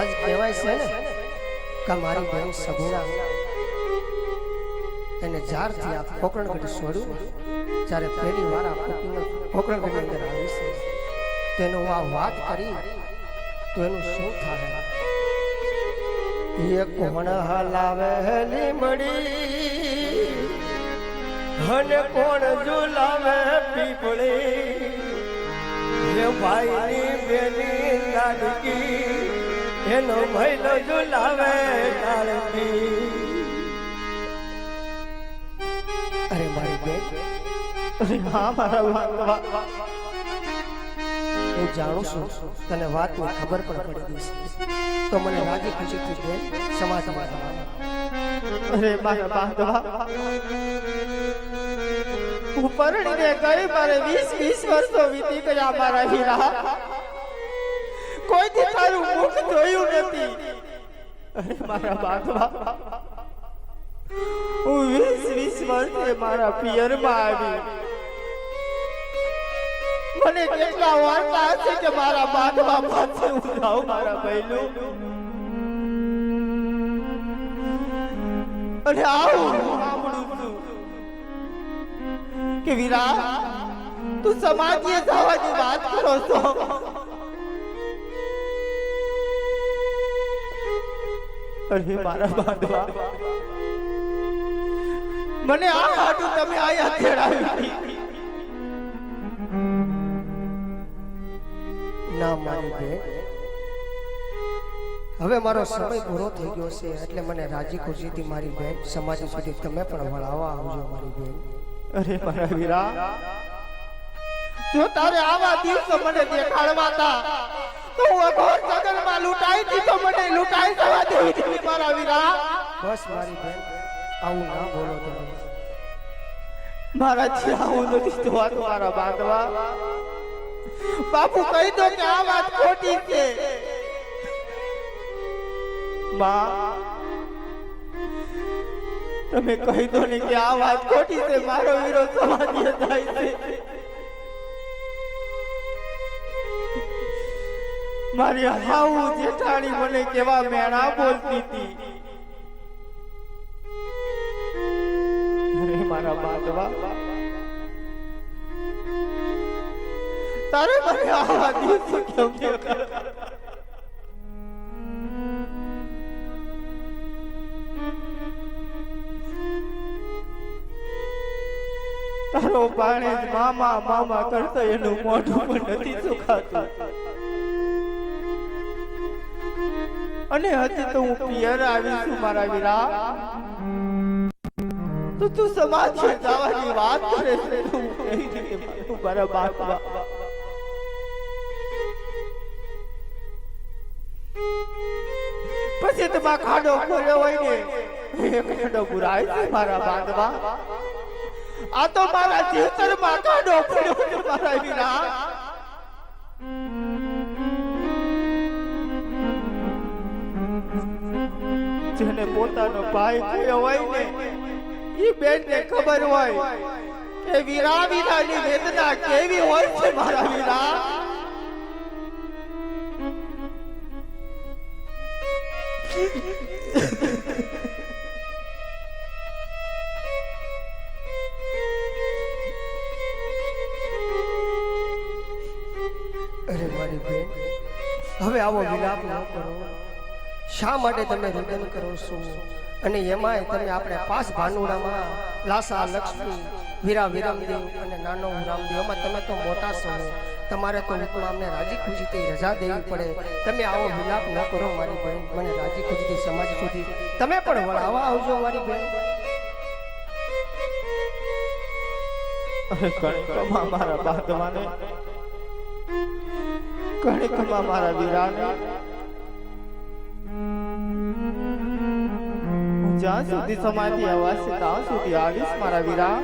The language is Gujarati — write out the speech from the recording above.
આજ કહેવાય છે ને કે મારી બેન સગુણા. એને જ્યારથી આ કોકરણગઢ છોડ્યું, જ્યારે પહેલી વાર આ કોકણગઢની અંદર આવી છે તેનો આ વાત કરી, તો એનું શું થાય? એ કોણ હલાવે લીમડી હને કોણ ઝુલાવે પીપળી? ભાઈ બેની લાડકી એનો ભૈલો ઝુલાવે લાડકી અરે મારી બેન, અરે હા મારા વાંગવા હું જાણું છું, તને વાતની ખબર પણ પડી ગઈ તો મને રાજી ખુશીથી બેન સમા સમા અરે મારા બાંધવા. હું પરણીને ગઈ મારે વીસ વીસ વર્ષો વીતી ગયા મારા હીરા. કોઈથી તારું મુખ જોયું નથી. અરે, મારા બાંધવા હું વીસ વીસ વર્ષે મારા પિયરમાં આવી. મને કેટલા વાર્તા છે કે મારા બાંધવા પાસે હું જાઉં, મારા બહેનું અને આવું કે વિરા, તું સમાધિએ જવાની વાત કરો છો. મને આ હાટું તમે આયા તેડાવી ના, મારી બેન. હવે મારો સમય પૂરો થઈ ગયો છે, એટલે મને રાજી ખુશીથી મારી બેન સમાજ સુધી તમે પણ વળાવવા આવજો, મારી બેન. અરે, મારા વીરા. જો તારે આવા દિવસો મને દેખાડવા હતા તો હું અઘોર જગતમાં લૂંટાઈ દીધો મને લૂંટાઈ જવા દેવી હતી મારા વીરા. બસ મારી બેન આવું ના બોલો તમે. મારા આવું નથી જોવાનું મારા બાંધવા. બાપુ કહી દો કે આ વાત ખોટી છે. તમે કહી દો ને કે આ વાત ખોટી છે. મારો વિરોધ સમાધિએ થાય છે. મારી હાઉ જેઠાણી મને કેવા મેણા બોલતી હતી. મારા બાદવા. તારે મને આવા દિવસો કેમ દેખાય? તારો પાણે મામા મામા કરતો એનું મોઢું પણ નથી સુખાતું. અને હજી તો હું પિયર આવી છું, મારા વીરા. તો તું સમાધિ જવાની વાત કરે છે, તું કઈ રીતે મારા બાપા. પછી તમારા ખાડો ખોલ્યો હોય ને ખાડો પુરાય છે મારા બાંધવા. આ તો મારા ચેતરમાં ખાડો ખોલ્યો મારા વીરા. જેને પોતાનો ભાઈ ખોયો હોય ને, ઈ બેન ને ખબર હોય કે વીરા વીરાની વેદના કેવી હોય છે મારા વીરા? અરે મારી બેન, હવે આવો વિલાપ ના કરો. શા માટે તમે રુદન કરો છો? અને એમાંય તમે આપણે પાસ ભાનુડામાં લાસા, લક્ષ્મી, વીરા, વિરામદેવ અને નાનો રામદેવ એમાં તમે તો મોટા છો. તમારે તો ઉપમા અમને રાજી ખુશીથી રજા દેવી પડે. તમે આવો વિલાપ ન કરો મારી બહેન, મને રાજી ખુશીથી સમાજ સુધી. તમે પણ વળાવા આવજો મારી બહેન. કણકમાં મારા બાંધવાને. કણકમાં મારા વીરાને. જ્યાં સુધી સમાધિ આવાશે ત્યાં સુધી આવીશ. મારા વીરા.